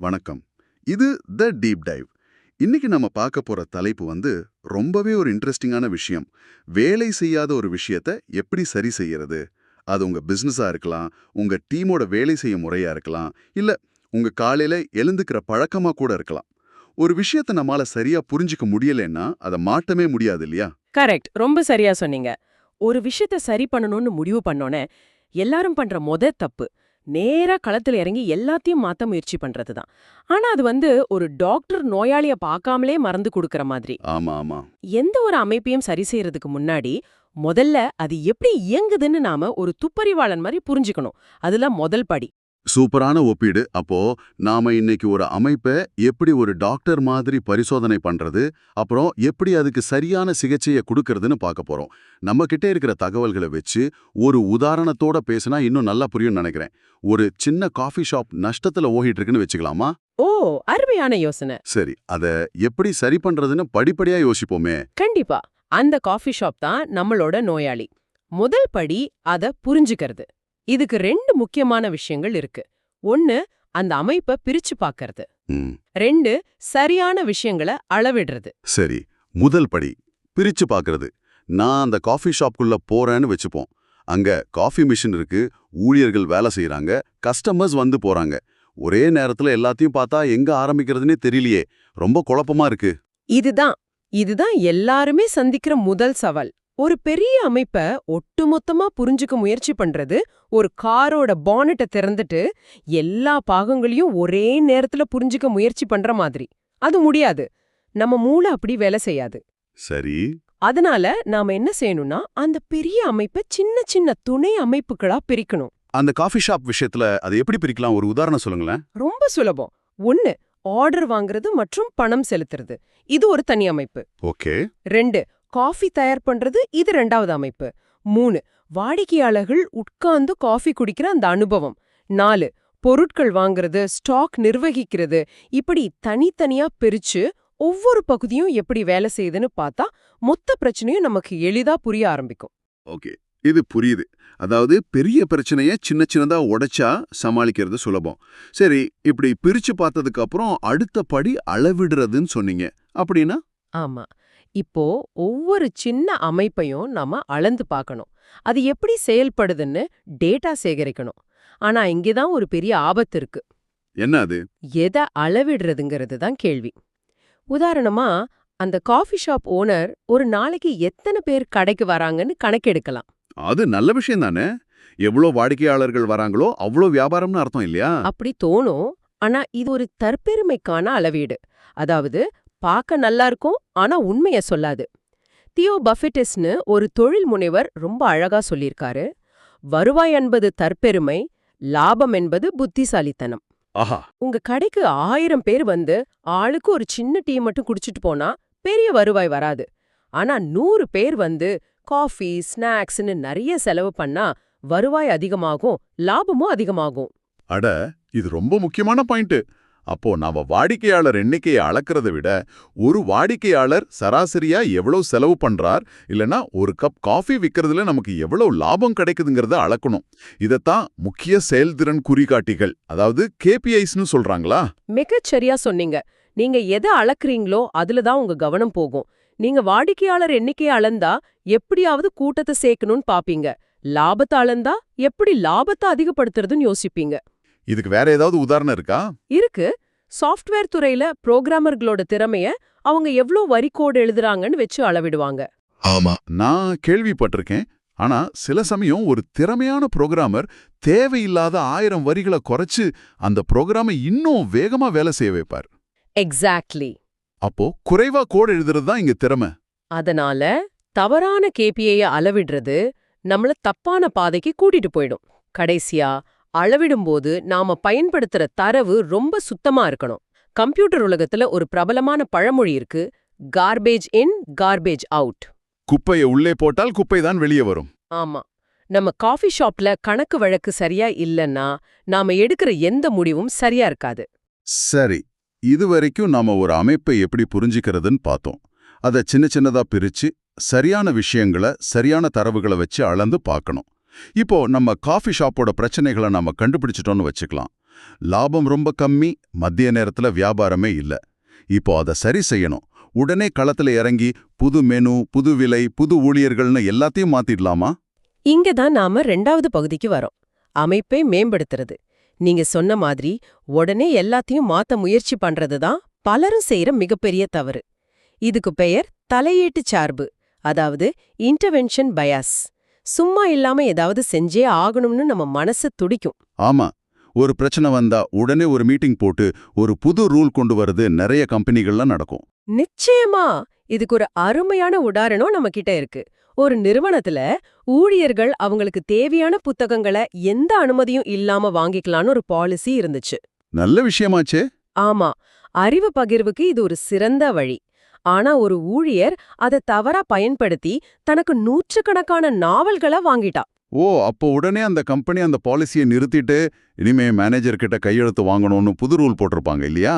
வணக்கம். இது the deep dive இன்னைக்கு நம்ம பார்க்க போற தலைப்பு வந்து ரொம்பவே ஒரு இன்ட்ரெஸ்டிங்கான விஷயம். வேலை செய்யாத ஒரு விஷயத்த எப்படி சரி செய்யறது? அது உங்க பிசினஸா இருக்கலாம் உங்க டீமோட வேலை செய்ய முறையா இருக்கலாம் இல்ல உங்க காலையில எழுந்துக்கிற பழக்கமா கூட இருக்கலாம். ஒரு விஷயத்த நம்மால சரியா புரிஞ்சுக்க முடியலன்னா அதை மாட்டமே முடியாது இல்லையா? கரெக்ட் ரொம்ப சரியா சொன்னீங்க. ஒரு விஷயத்த சரி பண்ணணும்னு முடிவு பண்ணோனே எல்லாரும் பண்ற மொத தப்பு. நேரா களத்துல இறங்கி எல்லாத்தையும் மாத்த முயற்சி பண்றதுதான். ஆனா அது வந்து ஒரு டாக்டர் நோயாளிய பார்க்காமலே மறந்து கொடுக்கற மாதிரி. ஆமா ஆமா. எந்த ஒரு அமைப்பையும் சரி செய்யறதுக்கு முன்னாடி முதல்ல அது எப்படி இயங்குதுன்னு நாம ஒரு துப்பறிவாளன் மாதிரி புரிஞ்சுக்கணும். அதுல முதல் படி. சூப்பரான ஒப்பீடு. அப்போ நாம இன்னைக்கு ஒரு அமைப்பை எப்படி ஒரு டாக்டர் மாதிரி பரிசோதனை பண்றது அப்புறம் எப்படி அதுக்கு சரியான சிகிச்சையை கொடுக்கறதுன்னு பார்க்க போறோம். நம்ம கிட்ட இருக்கிற தகவல்களை வச்சு ஒரு உதாரணத்தோட பேசினா இன்னும் நல்லா புரியும்னு நினைக்கிறேன். ஒரு சின்ன காஃபி ஷாப் நஷ்டத்துல ஓடிட்டு இருக்குன்னு வச்சுக்கலாமா? ஓ அருமையான யோசனை. சரி அத எப்படி சரி பண்றதுன்னு படிப்படியா யோசிப்போமே. கண்டிப்பா. அந்த காஃபி ஷாப் தான் நம்மளோட நோயாளி. முதல் படி அத புரிஞ்சுக்கிறது. இதுக்கு ரெண்டு முக்கியமான விஷயங்கள் இருக்கு. ஒன்னு அந்த அமைப்பை பிரிச்சு பார்க்கறது. ம், ரெண்டு சரியான விஷயங்களை அளவிடுறது. சரி முதல் படி பிரிச்சு பார்க்கறது. நான் அந்த காஃபி ஷாப்குள்ள போறேன்னு வச்சுப்போம். அங்க காஃபி மிஷின் இருக்கு ஊழியர்கள் வேலை செய்யறாங்க கஸ்டமர்ஸ் வந்து போறாங்க. ஒரே நேரத்துல எல்லாத்தையும் பார்த்தா எங்க ஆரம்பிக்கிறதுனே தெரியலையே. ரொம்ப குழப்பமா இருக்கு. இதுதான் இதுதான் எல்லாருமே சந்திக்கிற முதல் சவால். ஒரு பெரிய அமைப்ப ஒட்டுமொத்தமா புரிஞ்சுக்க முயற்சி பண்றது ஒரு காரோட பானட்டை திறந்துட்டு எல்லா பாகங்களையும் ஒரே நேரத்துல புரிஞ்சுக்க முயற்சி பண்ற மாதிரி. அது முடியாது. நம்ம மூளை அப்படி வேலை செய்யாது. சரி. அதனால நாம என்ன செய்யணும்னா அந்த பெரிய அமைப்பை சின்ன சின்ன துணை அமைப்புகளா பிரிக்கணும். அந்த காஃபி ஷாப் விஷயத்துல அதை எப்படி பிரிக்கலாம்? ஒரு உதாரணம் சொல்லுங்களேன். ரொம்ப சுலபம். ஒன்னு ஆர்டர் வாங்குறது மற்றும் பணம் செலுத்துறது. இது ஒரு தனி அமைப்பு. ஓகே. ரெண்டு காஃபி தயார் பண்றது இது ரெண்டாவது அமைப்பு. மூணு வாடிக்கையாளர்கள் உட்கார்ந்து காஃபி குடிக்கிற அந்த அனுபவம். நாலு பொருட்கள் வாங்குறது ஸ்டாக் நிர்வகிக்கிறது இப்படி தனித்தனியா பிரிச்சு ஒவ்வொரு பகுதியும் எப்படி வேலை செய்யுதுன்னு பார்த்தா மொத்த பிரச்சனையும் நமக்கு எளிதா புரிய ஆரம்பிக்கும். ஓகே இது புரியுது. அதாவது பெரிய பிரச்சனைய சின்ன சின்னதா உடைச்சா சமாளிக்கிறது சுலபம். சரி இப்படி பிரிச்சு பார்த்ததுக்கு அப்புறம் அடுத்த படி அளவிடுறதுன்னு சொன்னீங்க. அப்படின்னா? ஆமா. இப்போ ஒவ்வொரு சின்ன அமைப்பையும் நாம அளந்து பார்க்கணும். அது எப்படி செயல்படுதுன்னு டேட்டா சேகரிக்கணும். ஆனா இங்கதான் ஒரு பெரிய ஆபத்து இருக்கு. என்ன அது? எதை அளவிடுறதுங்கிறது தான் கேள்வி. உதாரணமா அந்த காஃபி ஷாப் ஓனர் ஒரு நாளைக்கு எத்தனை பேர் கடைக்கு வராங்கன்னு கணக்கெடுக்கலாம். அது நல்ல விஷயம் தானே? எவ்வளோ வாடிக்கையாளர்கள் வராங்களோ அவ்வளோ வியாபாரம்னு அர்த்தம் இல்லையா? அப்படி தோணும். ஆனா இது ஒரு தற்பெருமைக்கான அளவீடு. அதாவது பார்க்க நல்லா இருக்கும் ஆனா உண்மைய சொல்லாது. தியோ பஃபெட்டிஸ்னு ஒரு தொழில் முனைவர் ரொம்ப அழகா சொல்லியிருக்காரு. வருவாய் என்பது தற்பெருமை லாபம் என்பது புத்திசாலித்தனம். ஆஹா. உங்க கடைக்கு ஆயிரம் பேர் வந்து ஆளுக்கு ஒரு சின்ன டீ மட்டும் குடிச்சிட்டு போனா பெரிய வருவாய் வராது. ஆனா நூறு பேர் வந்து காஃபி ஸ்நாக்ஸ்னு நிறைய செலவு பண்ணா வருவாய் அதிகமாகும் லாபமும் அதிகமாகும். அட இது ரொம்ப முக்கியமான பாயிண்ட். அப்போ நாம வாடிக்கையாளர் எண்ணிக்கையை அளக்கிறத விட ஒரு வாடிக்கையாளர் சராசரியா எவ்வளவு செலவு பண்றார்? இல்லனா ஒரு கப் காஃபி விற்கிறதுல நமக்கு எவ்வளவு லாபம் கிடைக்குதுங்கிறத அளக்கணும். இதத்தான் முக்கிய செயல்திறன் குறிகாட்டிகள் அதாவது கேபிஐஸ்னு சொல்றாங்களா? மிகச் சரியா சொன்னீங்க. நீங்க எதை அளக்குறீங்களோ அதுல தான் உங்க கவனம் போகும். நீங்க வாடிக்கையாளர் எண்ணிக்கையை அளந்தா எப்படியாவது கூட்டத்தை சேர்க்கணும்னு பாப்பீங்க. லாபத்தை அளந்தா எப்படி லாபத்தை அதிகப்படுத்துறதுன்னு யோசிப்பீங்க. இதுக்கு வேற ஏதாவது உதாரணம் இருக்கா? இருக்கு. சாஃப்ட்வேர் துறையில புரோகிராமர்களோட திறமைய அவங்க எவ்ளோ வரி கோடு எழுதுறாங்கன்னு வச்சு அளவிடுவாங்க. ஆமா. நான் கேள்விப்பட்டிருக்கேன். ஆனா சில சமயம் ஒரு திறமையான புரோகிராமர் தேவையில்லாத ஆயிரம் வரிகளை குறைச்சு அந்த புரோகிராமை இன்னும் வேகமா வேலை செய்ய வைப்பார். எக்ஸாக்ட்லி அப்போ குறைவா கோட் எழுதுறது தான் இங்க திறமை. அதனால தவறான கேபிஐய அளவிடுறது நம்மள தப்பான பாதைக்கு கூட்டிட்டு போயிடும். கடைசியா அளவிடும்போது நாம பயன்படுத்துற தரவு ரொம்ப சுத்தமா இருக்கணும். கம்ப்யூட்டர் உலகத்துல ஒரு பிரபலமான பழமொழி இருக்கு கார்பேஜ் இன் கார்பேஜ் அவுட் குப்பையை உள்ளே போட்டால் குப்பை தான் வெளியே வரும். ஆமா. நம்ம காஃபி ஷாப்ல கணக்கு வழக்கு சரியா இல்லன்னா நாம எடுக்கிற எந்த முடிவும் சரியா இருக்காது. சரி. இதுவரைக்கும் நாம ஒரு அமைப்பை எப்படி புரிஞ்சுக்கிறதுன்னு பார்த்தோம். அதை சின்ன சின்னதா பிரிச்சு சரியான விஷயங்களை சரியான தரவுகளை வச்சு அளந்து பார்க்கணும். இப்போ நம்ம காஃபி ஷாப்போட பிரச்சனைகளை நாம கண்டுபிடிச்சிட்டோம்னு வச்சுக்கலாம். லாபம் ரொம்ப கம்மி மத்திய நேரத்துல வியாபாரமே இல்ல. இப்போ அதை சரி செய்யணும். உடனே களத்துல இறங்கி புது மெனு புது விலை புது ஊழியர்கள்னு எல்லாத்தையும் மாத்திடலாமா? இங்க தான் நாம ரெண்டாவது பகுதிக்கு வரோம். அமைப்பை மேம்படுத்துறது. நீங்க சொன்ன மாதிரி உடனே எல்லாத்தையும் மாத்த முயற்சி பண்றது தான் பலரும் செய்யற மிகப்பெரிய தவறு. இதுக்கு பெயர் தலையீட்டு சார்பு அதாவது இன்டர்வென்ஷன் பயாஸ் சும்மா இல்லாம ஏதாவது செஞ்சே ஆகணும்னு நம்ம மனசு துடிக்கும். ஆமா. ஒரு பிரச்சனை வந்தா உடனே ஒரு மீட்டிங் போட்டு ஒரு புது ரூல் கொண்டு வரது நிறைய கம்பெனிகள்ல நடக்கும். நிச்சயமா. இதுக்கு ஒரு அருமையான உதாரணம் நம்ம கிட்ட இருக்கு. ஒரு நிறுவனத்துல ஊழியர்கள் அவங்களுக்கு தேவையான புத்தகங்களை எந்த அனுமதியும் இல்லாம வாங்கிக்கலாம்னு ஒரு பாலிசி இருந்துச்சு. நல்ல விஷயமாச்சே. ஆமா. அறிவு பகிர்வுக்கு இது ஒரு சிறந்த வழி. ஆனா ஒரு ஊழியர் அதை தவறா பயன்படுத்தி தனக்கு நூற்றுக்கணக்கான நாவல்களை வாங்கிட்டா. ஓ அப்போ உடனே அந்த கம்பெனி அந்த பாலிசியை நிறுத்திட்டு இனிமே மேனேஜர் கிட்ட கையெழுத்து வாங்கணும்னு புது ரூல் போட்டிருப்பாங்க இல்லையா?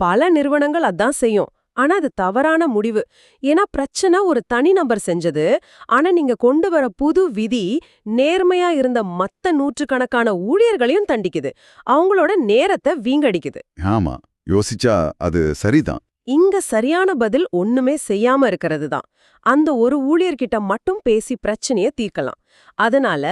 பல நிறுவனங்கள் அதான் செய்யும். ஆனா அது தவறான முடிவு. ஏன்னா பிரச்சனை ஒரு தனிநபர் செஞ்சது. ஆனா நீங்க கொண்டு வர புது விதி நேர்மையா இருந்த மத்த நூற்றுக்கணக்கான ஊழியர்களையும் தண்டிக்குது. அவங்களோட நேரத்தை வீங்கடிக்குது. ஆமா. யோசிச்சா அது சரிதான். இங்க சரியான பதில் ஒண்ணுமே செய்யாம இருக்கிறது தான் அந்த ஒரு ஊழியர்கிட்ட மட்டும் பேசி பிரச்சனைய தீர்க்கலாம். அதனால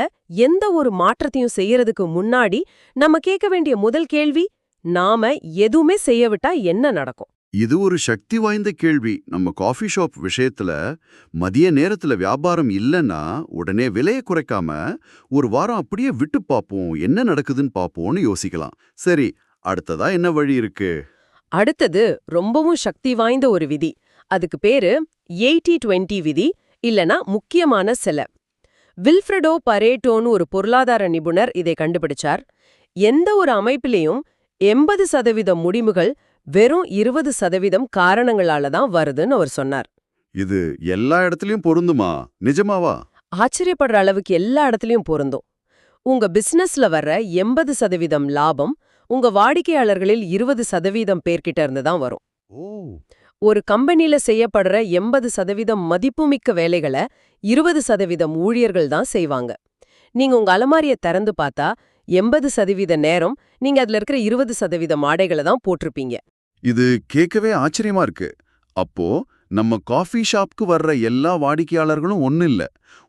எந்த ஒரு மாற்றத்தையும் செய்யறதுக்கு முன்னாடி நம்ம கேட்க வேண்டிய முதல் கேள்வி நாம எதுவுமே செய்ய விட்டா என்ன நடக்கும்? இது ஒரு சக்தி வாய்ந்த கேள்வி. நம்ம காஃபி ஷாப் விஷயத்துல மதிய நேரத்துல வியாபாரம் இல்லைன்னா உடனே விலையை குறைக்காம ஒரு வாரம் அப்படியே விட்டு பார்ப்போம் என்ன நடக்குதுன்னு பார்ப்போம்னு யோசிக்கலாம். சரி அடுத்ததா என்ன வழி இருக்கு? அடுத்தது ரொம்பவும் சக்தி வாய்ந்த ஒரு விதி. அதுக்கு பேரு எயிட்டி டுவெண்ட்டி விதி இல்லனா முக்கியமான செல. வில்ஃப்ரெடோ பரேட்டோன்னு ஒரு பொருளாதார நிபுணர் இதை கண்டுபிடிச்சார். எந்த ஒரு அமைப்பிலையும் எண்பது சதவீதம் முடிவுகள் வெறும் இருபது சதவீதம் காரணங்களால தான் வருதுன்னு அவர் சொன்னார். இது எல்லா இடத்துலயும் பொருந்துமா? நிஜமாவா? ஆச்சரியப்படுற அளவுக்கு எல்லா இடத்துலயும் பொருந்தும். உங்க பிசினஸ்ல வர்ற எண்பது சதவீதம் லாபம் உங்க வாடிக்கையாளர்களில் இருபது சதவீதம் பேர்கிட்ட இருந்து தான் வரும். ஓ. ஒரு கம்பெனில செய்யப்படுற எண்பது சதவீதம் மதிப்புமிக்க வேலைகளை இருபது சதவீதம் ஊழியர்கள் தான் செய்வாங்க. நீங்க உங்க அலமாரிய திறந்து பார்த்தா எண்பது சதவீத நேரம் நீங்க அதுல இருக்கிற இருபது சதவீதம் ஆடைகளை தான் போட்டிருப்பீங்க. இது கேட்கவே ஆச்சரியமா இருக்கு. அப்போ நம்ம காஃபி ஷாப்க்கு வர்ற எல்லா வாடிக்கையாளர்களும் ஒன்றும் இல்ல.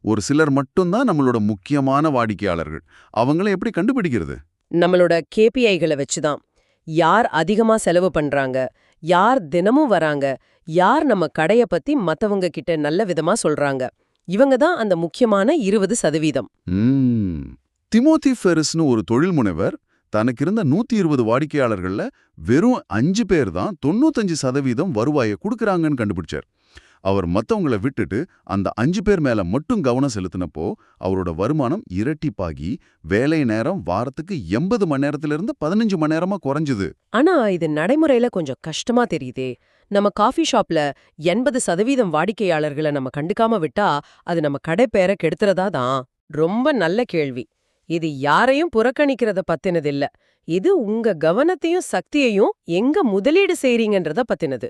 ஒரு சிலர் மட்டும்தான் நம்மளோட முக்கியமான வாடிக்கையாளர்கள். அவங்கள எப்படி கண்டுபிடிக்கிறது? நம்மளோட கேபிஐகளை வச்சு தான் யார் அதிகமா செலவு பண்றாங்க? யார் தினமும் வராங்க? யார் நம்ம கடைய பத்தி மத்தவங்க கிட்ட நல்ல விதமா சொல்றாங்க? இவங்க தான் அந்த முக்கியமான இருபது சதவீதம். திமோதி ஃபெரிஸ்னு ஒரு தொழில் முனைவர் தனக்கு இருந்த நூத்தி இருபது வாடிக்கையாளர்கள்ல வெறும் அஞ்சு பேர் தான் தொண்ணூத்தஞ்சு சதவீதம் வருவாயை கொடுக்கறாங்கன்னு கண்டுபிடிச்சார். அவர் மத்தவங்கள விட்டுட்டு அந்த அஞ்சு பேர் மேல மட்டும் கவனம் செலுத்தினப்போ அவரோட வருமானம் இரட்டிப்பாகி வேலை நேரம் வாரத்துக்கு எண்பது மணி நேரத்துல இருந்து பதினஞ்சு மணி நேரமா குறைஞ்சுது. ஆனா இது நடைமுறையில கொஞ்சம் கஷ்டமா தெரியுதே. நம்ம காஃபி ஷாப்ல எண்பது சதவீதம் வாடிக்கையாளர்களை நம்ம கண்டுக்காம விட்டா அது நம்ம கடை பேரை கெடுத்துறதா தான்? ரொம்ப நல்ல கேள்வி. இது யாரையும் புறக்கணிக்கிறத பத்தினது இல்ல. இது உங்க கவனத்தையும் சக்தியையும் எங்க முதலீடு செய்றீங்கன்றத பத்தினது.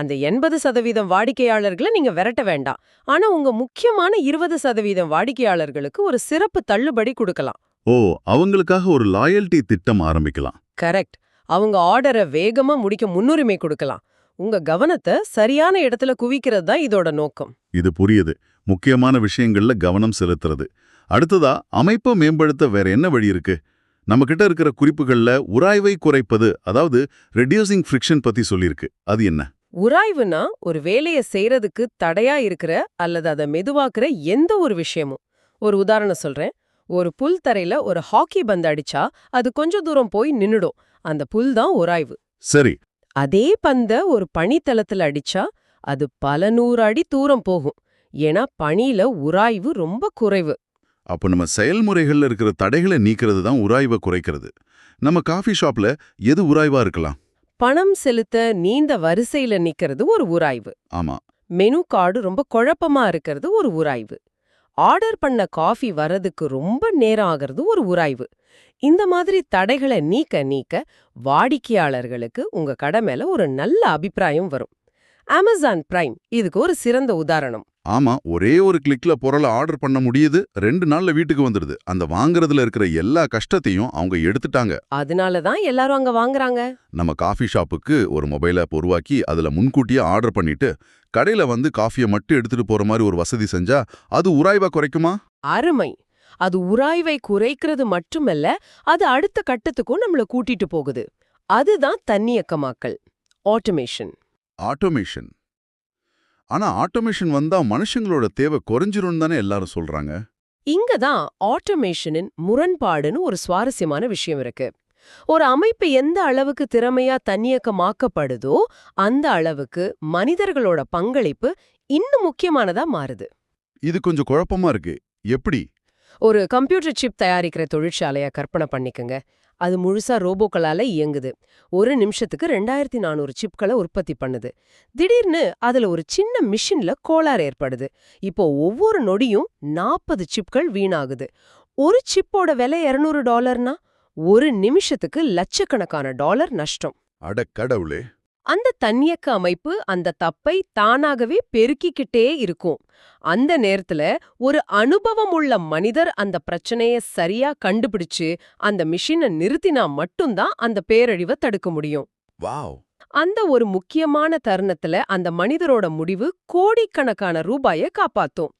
அந்த எண்பது சதவீதம் வாடிக்கையாளர்களை நீங்க விரட்ட வேண்டாம். ஆனா உங்க முக்கியமான இருபது சதவீதம் வாடிக்கையாளர்களுக்கு ஒரு சிறப்பு தள்ளுபடி கொடுக்கலாம். ஓ அவங்களுக்காக ஒரு லாயல்டி திட்டம் ஆரம்பிக்கலாம். கரெக்ட். அவங்க ஆர்டரை வேகமா முடிக்க முன்னுரிமை கொடுக்கலாம். உங்க கவனத்தை சரியான இடத்துல குவிக்கிறது தான் இதோட நோக்கம். இது புரியுது. முக்கியமான விஷயங்கள்ல கவனம் செலுத்துறது. அடுத்ததா அமைப்பை மேம்படுத்த வேற என்ன வழி இருக்கு? நம்ம கிட்ட இருக்கிற குறிப்புகள்ல உராய்வை குறைப்பது அதாவது ரெடியூசிங் ஃப்ரிக்ஷன் பத்தி சொல்லியிருக்கு. அது என்ன? உராய்வுனா ஒரு வேலைய செய்யறதுக்கு தடையா இருக்கிற அல்லது அதை மெதுவாக்குற எந்த ஒரு விஷயமும். ஒரு உதாரணம் சொல்றேன். ஒரு புல் தரையில ஒரு ஹாக்கி பந்து அடிச்சா அது கொஞ்ச தூரம் போய் நின்னுடும். அந்த புல் தான் உராய்வு. சரி. அதே பந்த ஒரு பனித்தளத்துல அடிச்சா அது பல நூறு அடி தூரம் போகும். ஏன்னா பனியில உராய்வு ரொம்ப குறைவு. அப்போ நம்ம செயல்முறைகள்ல இருக்கிற தடைகளை நீக்கிறது தான் உராய்வை குறைக்கிறது. நம்ம காஃபி ஷாப்ல எது உராய்வா இருக்கலாம்? பணம் செலுத்த நீண்ட வரிசையில நிக்கிறது ஒரு உராய்வு. ஆமா. மெனு கார்டு ரொம்ப குழப்பமா இருக்கிறது ஒரு உராய்வு. ஆர்டர் பண்ண காஃபி வரதுக்கு ரொம்ப நேரம் ஆகிறது ஒரு உராய்வு. இந்த மாதிரி தடைகளை நீக்க நீக்க வாடிக்கையாளர்களுக்கு உங்க கடை மேல ஒரு நல்ல அபிப்பிராயம் வரும். அமேசான் பிரைம் இதுக்கு ஒரு சிறந்த உதாரணம். ஆமா ஒரே ஒரு கிளிக்ல பொருளை ஆர்டர் பண்ண முடியுது ரெண்டு நாள்ல வீட்டுக்கு வந்துடுது அந்த வாங்குறதுல இருக்கிற எல்லா கஷ்டத்தையும் அவங்க எடுத்துட்டாங்க. அதனால தான் எல்லாரும் அங்க வாங்குறாங்க. நம்ம காஃபி ஷாப்புக்கு ஒரு மொபைல் ஆப் உருவாக்கி அதுல முன்கூட்டியே ஆர்டர் பண்ணிட்டு கடையில வந்து காஃபியை மட்டும் எடுத்துட்டு போற மாதிரி ஒரு வசதி செஞ்சா அது உராய்வா குறைக்குமா? அருமை. அது உராய்வை குறைக்கிறது மட்டுமல்ல அது அடுத்த கட்டத்துக்கும் நம்மள கூட்டிட்டு போகுது. அதுதான் தன்னியக்கமாக்கல். ஆட்டோமேஷன் ஆட்டோமேஷன் ஆனா ஆட்டோமேஷன் வந்தா மனுஷங்களோட தேவை குறைஞ்சிரும் தானே எல்லாரும் சொல்றாங்க. இங்க தான் ஆட்டோமேஷனின் முரண்பாடுன்னு ஒரு சுவாரஸ்யமான விஷயம் இருக்கு. ஒரு அமைப்பு எந்த அளவுக்கு திறமையா தன்னியக்கமாக்கப்படுதோ அந்த அளவுக்கு மனிதர்களோட பங்களிப்பு இன்னும் முக்கியமானதா மாறுது. இது கொஞ்சம் குழப்பமா இருக்கு. எப்படி? ஒரு கம்ப்யூட்டர் சிப் தயாரிக்கிற தொழிற்சாலைய கற்பனை பண்ணிக்கங்க. அது முழுசா ரோபோக்களால இயங்குது. ஒரு நிமிஷத்துக்கு ரெண்டாயிரத்தி நானூறு சிப்களை உற்பத்தி பண்ணுது. திடீர்னு அதுல ஒரு சின்ன மிஷின்ல கோளாறு ஏற்படுது. இப்போ ஒவ்வொரு நொடியும் நாற்பது சிப்கள் வீணாகுது. ஒரு சிப்போட விலை 200 டாலர்னா ஒரு நிமிஷத்துக்கு லட்சக்கணக்கான டாலர் நஷ்டம். அட கடவுளே. அந்த தன்னியக்க அமைப்பு அந்த தப்பை தானாகவே பெருக்கிக்கிட்டே இருக்கும். அந்த நேரத்துல ஒரு அனுபவம் உள்ள மனிதர் அந்த பிரச்சனைய சரியா கண்டுபிடிச்சு அந்த மிஷினை நிறுத்தினா மட்டும்தான் அந்த பேரழிவை தடுக்க முடியும். வாவ். அந்த ஒரு முக்கியமான தருணத்துல அந்த மனிதரோட முடிவு கோடிக்கணக்கான ரூபாயை காப்பாத்தும்.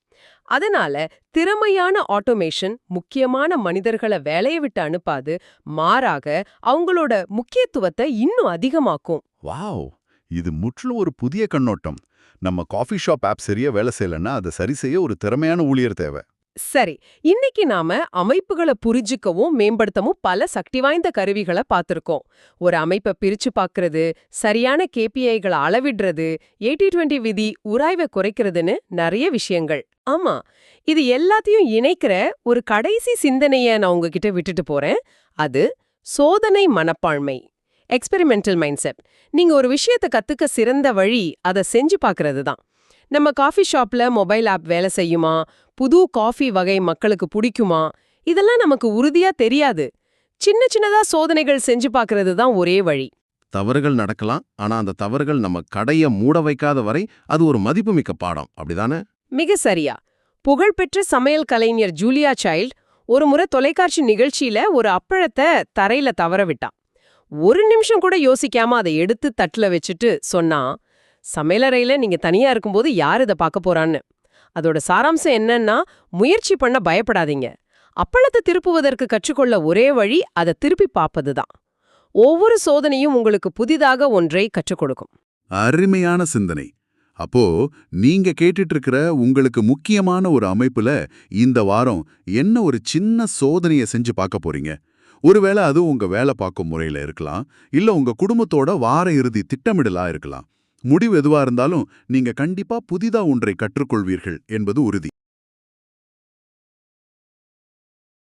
அதனால திறமையான ஆட்டோமேஷன் முக்கியமான மனிதர்களை வேலையை விட்டு அனுப்பாது மாறாக அவங்களோட முக்கியத்துவத்தை இன்னும் அதிகமாக்கும். வாவ்! இது முற்றிலும் ஒரு புதிய கண்ணோட்டம். நம்ம காஃபி ஷாப் ஆப் சரியா வேலை செய்யலன்னா அதை சரி செய்ய ஒரு திறமையான ஊழியர் தேவை. சரி இன்னைக்கு நாம அமைப்புகளை புரிஞ்சுக்கவும் மேம்படுத்தவும் பல சக்தி வாய்ந்த கருவிகளை பார்த்துருக்கோம். ஒரு அமைப்பை பிரிச்சு பார்க்கறது சரியான கேபிஐகளை அளவிடுறது எயிட்டி டுவெண்ட்டி விதி உராய்வை குறைக்கிறதுன்னு நிறைய விஷயங்கள். ஆமா இது எல்லாத்தையும் இணைக்கிற ஒரு கடைசி சிந்தனைய நான் உங்ககிட்ட விட்டுட்டு போறேன். அது சோதனை மனப்பான்மை. எக்ஸ்பெரிமெண்டல் மைண்ட் செட் நீங்க ஒரு விஷயத்தை கத்துக்க சிறந்த வழி அதை செஞ்சு பார்க்கறது தான் நம்ம காஃபி ஷாப்ல மொபைல் ஆப் வேலை செய்யுமா? புது காஃபி வகை மக்களுக்கு பிடிக்குமா? இதெல்லாம் நமக்கு உறுதியா தெரியாது. சின்ன சின்னதா சோதனைகள் செஞ்சு பார்க்கறது தான் ஒரே வழி. தவறுகள் நடக்கலாம். ஆனா அந்த தவறுகள் நம்ம கடைய மூட வைக்காத வரை அது ஒரு மதிப்புமிக்க பாடம். அப்படிதானே? மிக சரியா. புகழ்பெற்ற சமையல் கலைஞர் ஜூலியா சைல்ட் ஒரு முறை தொலைக்காட்சி நிகழ்ச்சியில ஒரு அப்பழத்தை தரையில தவற விட்டான். ஒரு நிமிஷம் கூட யோசிக்காம அதை எடுத்து தட்டுல வச்சுட்டு சொன்னா சமையலறையில நீங்க தனியா இருக்கும்போது யார் இதை பார்க்க போறான்னு? அதோட சாராம்சம் என்னன்னா முயற்சி பண்ண பயப்படாதீங்க. அப்பளத்தை திருப்புவதற்கு கற்றுக்கொள்ள ஒரே வழி அதை திருப்பி பார்ப்பதுதான். ஒவ்வொரு சோதனையும் உங்களுக்கு புதிதாக ஒன்றை கற்றுக் கொடுக்கும். அருமையான சிந்தனை. அப்போ நீங்க கேட்டுட்டு இருக்கிற உங்களுக்கு முக்கியமான ஒரு அமைப்புல இந்த வாரம் என்ன ஒரு சின்ன சோதனையை செஞ்சு பார்க்க போறீங்க? ஒருவேளை அது உங்க வேலை பார்க்கும் முறையில இருக்கலாம் இல்ல உங்க குடும்பத்தோட வார இறுதி திட்டமிடலா இருக்கலாம். முடிவு எதுவா இருந்தாலும் நீங்க கண்டிப்பா புதிதா ஒன்றை கற்றுக்கொள்வீர்கள் என்பது உறுதி.